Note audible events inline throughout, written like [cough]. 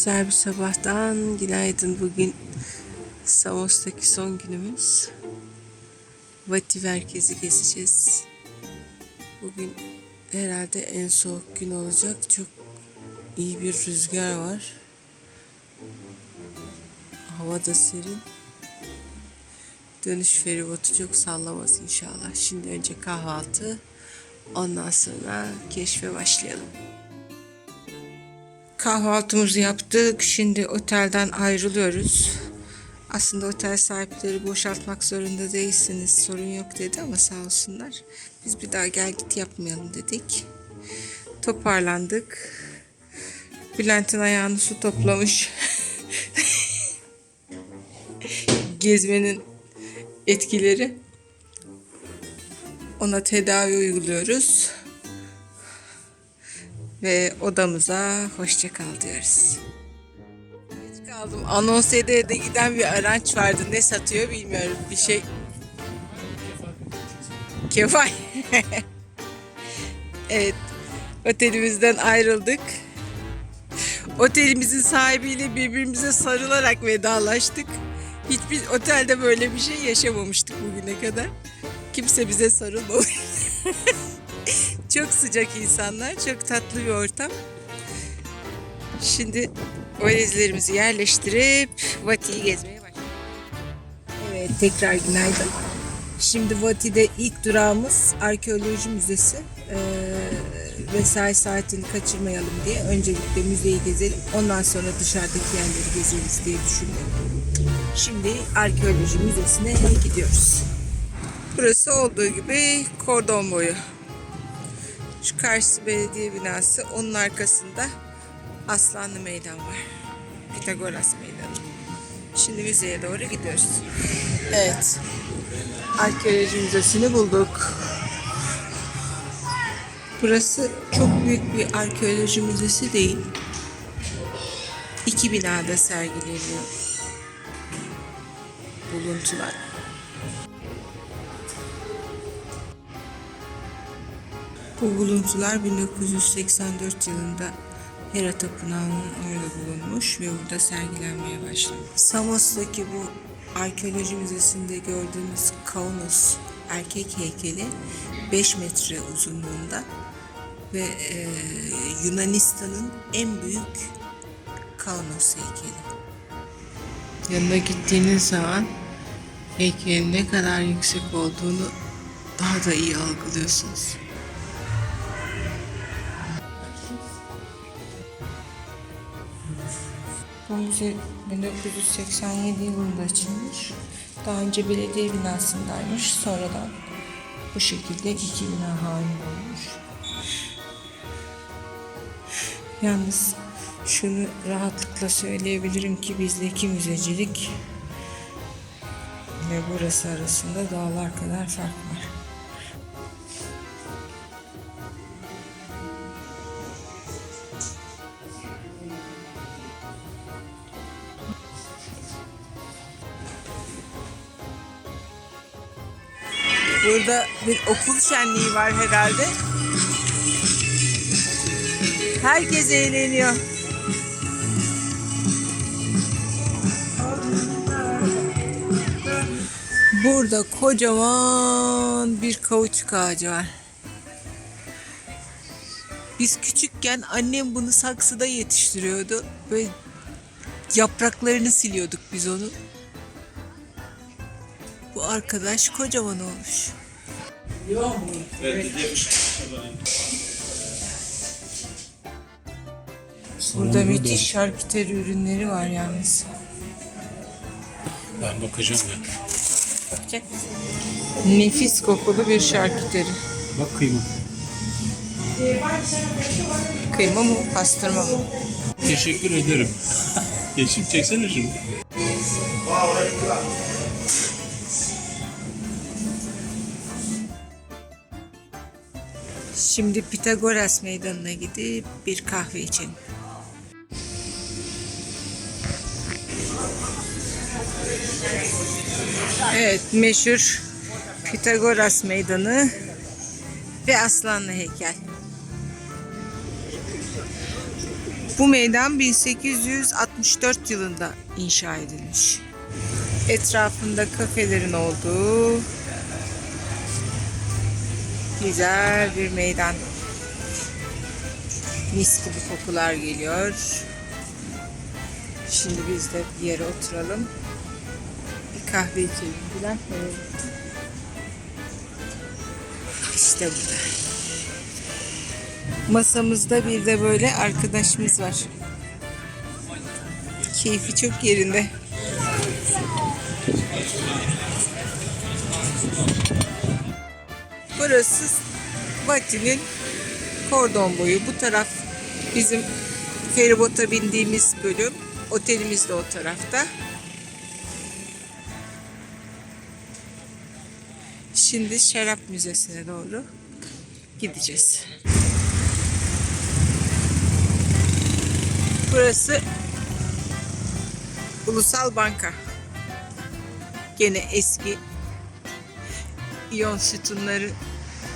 Güzel bir sabahtan günaydın. Bugün Samos'taki son günümüz. Vati merkezi gezeceğiz. Bugün herhalde en soğuk gün olacak. Çok iyi bir rüzgar var. Hava da serin. Dönüş feribotu çok sallamaz inşallah. Şimdi önce kahvaltı. Ondan sonra keşfe başlayalım. Kahvaltımızı yaptık. Şimdi otelden ayrılıyoruz. Aslında otel sahipleri boşaltmak zorunda değilsiniz. Sorun yok dedi ama sağ olsunlar. Biz bir daha gel git yapmayalım dedik. Toparlandık. Bülent'in ayağını su toplamış. [laughs] Gezmenin etkileri. Ona tedavi uyguluyoruz ve odamıza hoşça kal diyoruz. Geç kaldım. Anons ede giden bir araç vardı. Ne satıyor bilmiyorum. Bir şey. Kefay. [laughs] evet. Otelimizden ayrıldık. Otelimizin sahibiyle birbirimize sarılarak vedalaştık. Hiçbir otelde böyle bir şey yaşamamıştık bugüne kadar. Kimse bize sarılmamış. [laughs] Çok sıcak insanlar, çok tatlı bir ortam. Şimdi valizlerimizi yerleştirip Vati'yi gezmeye başlayalım. Evet, tekrar günaydın. Şimdi Vati'de ilk durağımız Arkeoloji Müzesi. Ee, mesai saatini kaçırmayalım diye öncelikle müzeyi gezelim. Ondan sonra dışarıdaki yerleri gezeriz diye düşündüm. Şimdi Arkeoloji Müzesi'ne gidiyoruz. Burası olduğu gibi kordon boyu. Şu karşısı belediye binası. Onun arkasında Aslanlı Meydan var. Pitagoras Meydanı. Şimdi müzeye doğru gidiyoruz. Evet. Arkeoloji Müzesi'ni bulduk. Burası çok büyük bir arkeoloji müzesi değil. İki binada sergileniyor buluntular. Bu buluntular 1984 yılında Hera Tapınağı'nın orada bulunmuş ve burada sergilenmeye başlamış. Samos'taki bu arkeoloji müzesinde gördüğümüz Kaunos erkek heykeli 5 metre uzunluğunda ve e, Yunanistan'ın en büyük Kaunos heykeli. Yanına gittiğiniz zaman heykelin ne kadar yüksek olduğunu daha da iyi algılıyorsunuz. Müze 1987 yılında açılmış. Daha önce belediye binasındaymış. Sonradan bu şekilde iki bina haline olmuş. Yalnız şunu rahatlıkla söyleyebilirim ki bizdeki müzecilik ve burası arasında dağlar kadar fark var. Burada bir okul şenliği var herhalde. Herkes eğleniyor. Burada kocaman bir kauçuk ağacı var. Biz küçükken annem bunu saksıda yetiştiriyordu. Böyle yapraklarını siliyorduk biz onu. Bu arkadaş kocaman olmuş. Burada müthiş şarküteri ürünleri var yalnız. Ben bakacağım ya. Bakacak Nefis kokulu bir şarküteri. Bak kıyma. Kıyma mı, pastırma mı? Teşekkür ederim. [laughs] Geçip çeksene şunu. Şimdi Pitagoras meydanına gidip bir kahve içelim. Evet, meşhur Pitagoras meydanı ve Aslanlı heykel. Bu meydan 1864 yılında inşa edilmiş. Etrafında kafelerin olduğu güzel bir meydan. Mis gibi kokular geliyor. Şimdi biz de bir yere oturalım. Bir kahve içelim. Bülent gitti? İşte burada. Masamızda bir de böyle arkadaşımız var. Keyfi çok yerinde. Burası Bati'nin kordon boyu. Bu taraf bizim feribota bindiğimiz bölüm. Otelimiz de o tarafta. Şimdi şarap müzesine doğru gideceğiz. Burası Ulusal Banka. Gene eski iyon sütunları,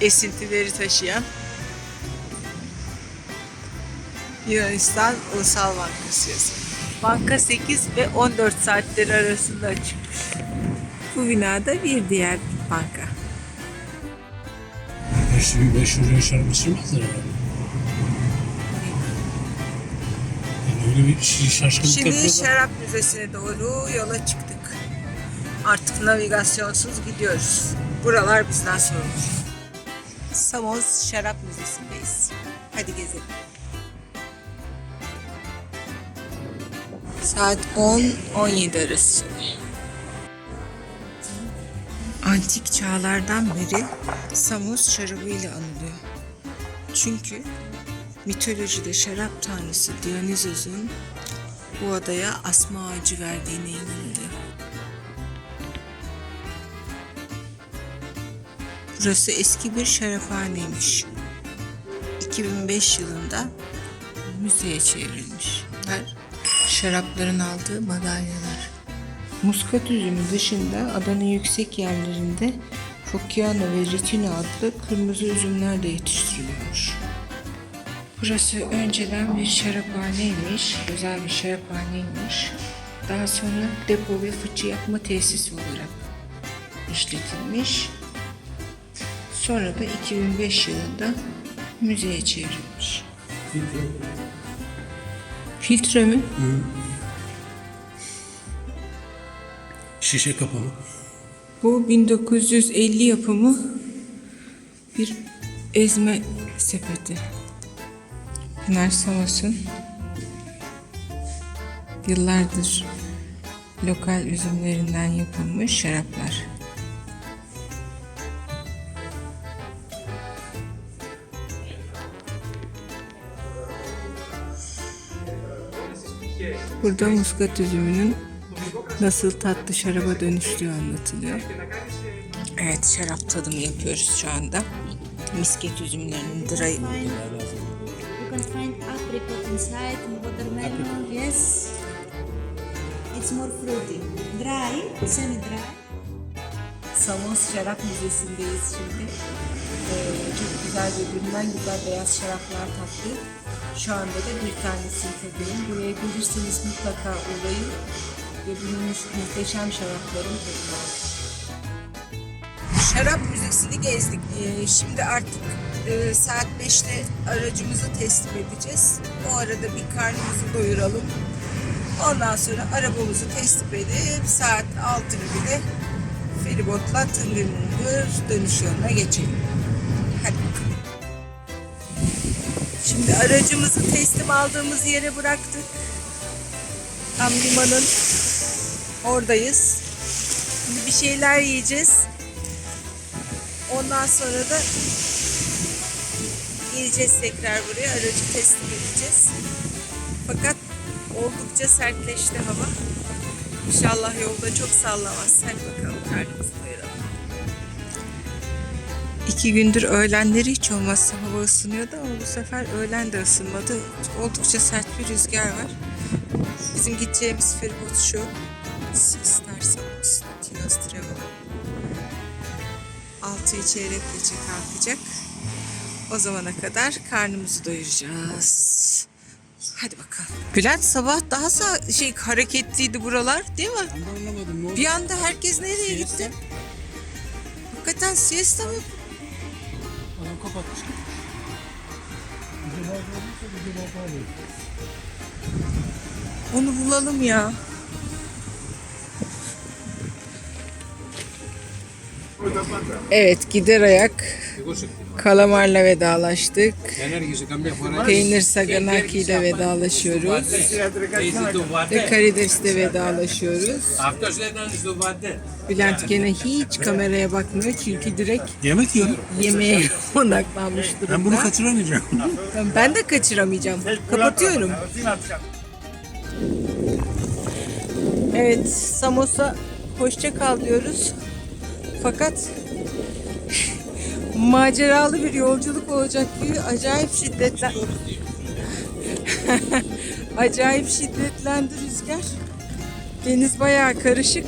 esintileri taşıyan Yunanistan Ulusal Bankası yazıyor. Banka 8 ve 14 saatleri arasında açıkmış. Bu binada bir diğer banka. Meşhur, meşhur yaşar bitirmezler herhalde. Yani öyle bir şaşkınlık Şimdi yapıyorlar. şarap müzesine doğru yola çıktık. Artık navigasyonsuz gidiyoruz. Buralar bizden sorulur. Samos Şarap Müzesi'ndeyiz. Hadi gezelim. Saat 10-17 arası. Antik çağlardan beri Samos şarabıyla anılıyor. Çünkü mitolojide şarap tanrısı Dionysos'un bu adaya asma ağacı verdiğine inanılıyor. Burası eski bir şaraphaneymiş. 2005 yılında müzeye çevrilmiş. Bunlar şarapların aldığı madalyalar. Muskat üzümü dışında adanın yüksek yerlerinde Focchiano ve Retina adlı kırmızı üzümler de yetiştiriliyormuş. Burası önceden bir şaraphaneymiş, özel bir şaraphaneymiş. Daha sonra depo ve fıçı yapma tesisi olarak işletilmiş. Sonra da 2005 yılında müzeye çevrilmiş. Filtre mi? Şişe kapalı. Bu 1950 yapımı bir ezme sepeti. Pınar Samas'ın yıllardır lokal üzümlerinden yapılmış şaraplar. Burada muskat üzümünün nasıl tatlı şaraba dönüştüğü anlatılıyor. Evet şarap tadımı yapıyoruz şu anda. Misket üzümlerinin dry apricot inside and watermelon. Yes. It's more fruity. Dry, semi-dry. Samos Şarap Müzesi'ndeyiz şimdi. Ee, çok güzel birbirinden güzel beyaz şaraplar tatlı. Şu anda da bir tanesini tadıyorum. Buraya gelirseniz mutlaka uğrayın ve bu mu- muhteşem şarapların tadına. Şarap Müzesi'ni gezdik. Ee, şimdi artık e, saat 5'te aracımızı teslim edeceğiz. O arada bir karnımızı doyuralım. Ondan sonra arabamızı teslim edip saat 6 gibi de feribotla tıngır dönüş yoluna geçelim. Hadi bakalım. Şimdi aracımızı teslim aldığımız yere bıraktık. Tam limanın oradayız. Şimdi bir şeyler yiyeceğiz. Ondan sonra da geleceğiz tekrar buraya. Aracı teslim edeceğiz. Fakat oldukça sertleşti hava. İnşallah yolda çok sallamaz. Hadi bakalım karnımızı doyuralım. İki gündür öğlenleri hiç olmazsa hava ısınıyordu ama bu sefer öğlen de ısınmadı. Oldukça sert bir rüzgar var. Bizim gideceğimiz feribot şu. Star Samos, Tinos Travel. Altı çeyrek geçe kalkacak. O zamana kadar karnımızı doyuracağız. Hadi bakalım. Bülent sabah daha sa- şey hareketliydi buralar değil mi? Ben de anlamadım ne oldu? Bir anda herkes nereye Siesta. gitti? Hakikaten siesta mı? Kapatmış gitmiş. Bize bak olursa bak olur. Onu bulalım ya. Evet gider ayak kalamarla vedalaştık. Peynir saganaki ile vedalaşıyoruz. Ve karidesle vedalaşıyoruz. Bülent gene hiç kameraya bakmıyor çünkü direkt Yemek yiyorum. yemeğe [laughs] odaklanmış durumda. Ben bunu kaçıramayacağım. Ben de kaçıramayacağım. Kapatıyorum. Evet, Samos'a hoşça kal diyoruz. Fakat maceralı bir yolculuk olacak gibi acayip şiddetlen [laughs] acayip şiddetlendi rüzgar. Deniz bayağı karışık.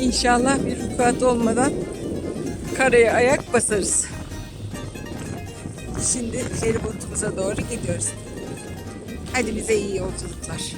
İnşallah bir vukuat olmadan karaya ayak basarız. Şimdi feribotumuza doğru gidiyoruz. Hadi bize iyi yolculuklar.